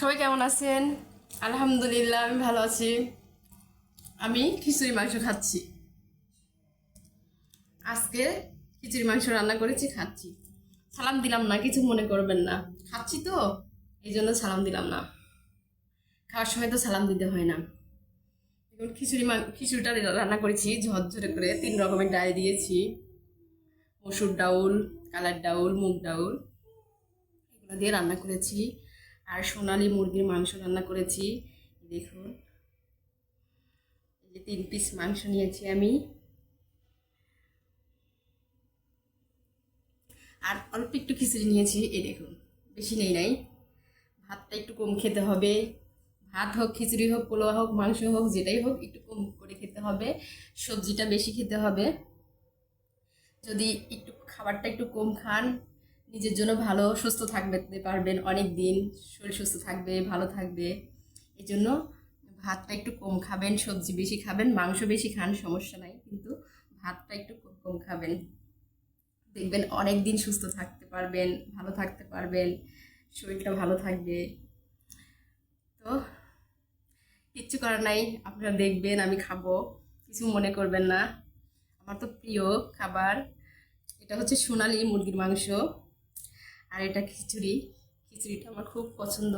সবাই কেমন আছেন? আলহামদুলিল্লাহ, আমি ভালো আছি। আমি খিচুড়ি মাংস খাচ্ছি। আজকে খিচুড়ি মাংস রান্না করেছি, খাচ্ছি। সালাম দিলাম না, কিছু মনে করবেন না। খাচ্ছি তো, এই জন্য সালাম দিলাম না। খাওয়ার সময় তো সালাম দিতে হয় না। এখন খিচুড়ি খিচুড়িটা রান্না করেছি, ঝরঝরে করে তিন রকমের ডাল দিয়েছি। মসুর ডাউল, কালার ডাউল, মুগ ডাউল, এগুলো দিয়ে রান্না করেছি। আর সোনালি মুরগির মাংস রান্না করেছি। দেখুন যে তিন পিস মাংস নিয়েছি আমি। আর অল্প একটু খিচুড়ি নিয়েছি, এই দেখুন, বেশি নেই নাই। ভাতটা একটু কম খেতে হবে। ভাত হোক, খিচুড়ি হোক পোলোয়া হোক, মাংস হোক, যেটাই হোক, একটু কম করে খেতে হবে। সবজিটা বেশি খেতে হবে। যদি একটু খাবারটা একটু কম খান নিজের জন্য ভালো, সুস্থ থাকতে পারবেন অনেক দিন শরীর সুস্থ থাকবে, ভালো থাকবে। এই জন্য ভাতটা একটু কম খাবেন, সবজি বেশি খাবেন, মাংস বেশি খান, সমস্যা নাই, কিন্তু ভাতটা একটু কম খাবেন। দেখবেন অনেক দিন সুস্থ থাকতে পারবেন, ভালো থাকতে পারবেন, শরীরটা ভালো থাকবে। তো কিচ্ছু করার নাই, আপনারা দেখবেন, আমি খাব, কিছু মনে করবেন না। আমার তো প্রিয় খাবার, এটা হচ্ছে সোনালি মুরগির মাংস। আর এটা খিচুড়ি। খিচুড়িটা আমার খুব পছন্দ।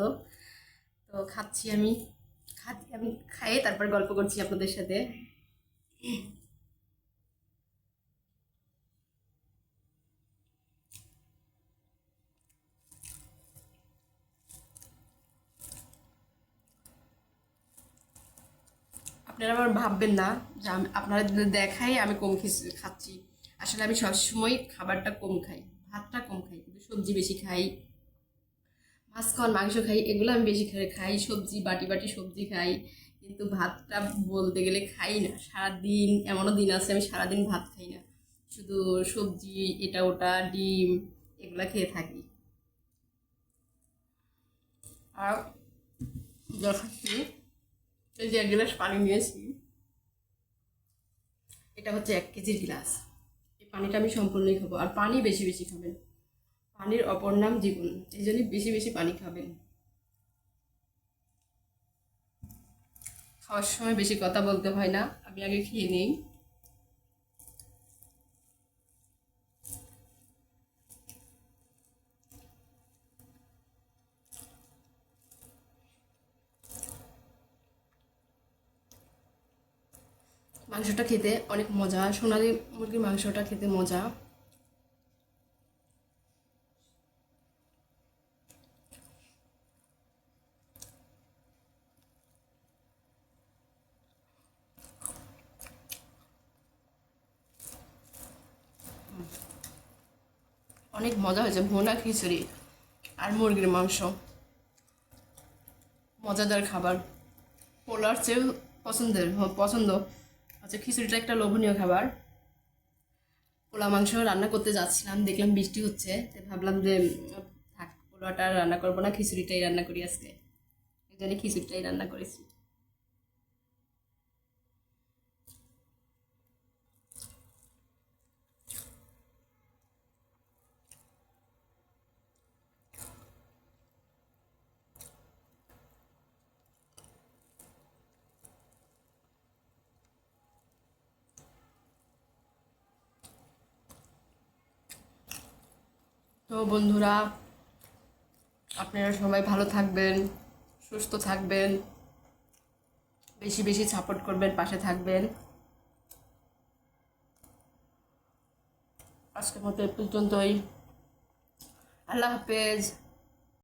তো খাচ্ছি আমি। খাচ্ছি আমি খাইয়ে তারপর গল্প করছি আপনাদের সাথে। আপনারা আবার ভাববেন না যে আমি আপনারা দেখাই আমি কম খাচ্ছি। আসলে আমি সবসময় খাবারটা কম খাই, ভাতটা কম খাই। সবজি বেশি খাই। মাছ খাওয়ার মাংস খাই, এগুলো আমি বেশি করে খাই। সবজি, বাটি বাটি সবজি খাই। কিন্তু ভাতটা বলতে গেলে খাই না। সারাদিন, এমনও দিন আছে, আমি সারাদিন ভাত খাই না। শুধু সবজি, এটা, ওটা, ডিম, এগুলো খেয়ে থাকি। আর এই যে এক গ্লাস পানি নিয়েছি, এটা হচ্ছে এক কেজির গ্লাস। এই পানিটা আমি সম্পূর্ণই খাব। আর পানি বেশি বেশি খাবেন। পানির অপর নাম জীবন এই জন্যই বেশি বেশি পানি খাবেন। খাওয়ার সময় বেশি কথা বলতে হয় না। আমি আগে খেয়ে নিই। মাংসটা খেতে অনেক মজা। সোনালি মুরগির মাংসটা খেতে মজা। অনেক মজা হয়েছে, ভোনা খিচুড়ি আর মুরগির মাংস। মজাদার খাবার। পোলার চেয়েও পছন্দের পছন্দ আচ্ছা খিচুড়িটা একটা লোভনীয় খাবার। পোলা মাংস রান্না করতে যাচ্ছিলাম, দেখলাম বৃষ্টি হচ্ছে ভাবলাম যে পোলাটা রান্না করব না, খিচুড়িটাই রান্না করি আজকে। এই খিচুড়িটাই রান্না করেছি। তো বন্ধুরা, আপনারা সবাই ভালো থাকবেন, সুস্থ থাকবেন, বেশি বেশি সাপোর্ট করবেন, পাশে থাকবেন। আজকের মতো এ পর্যন্তই। আল্লাহ হাফেজ।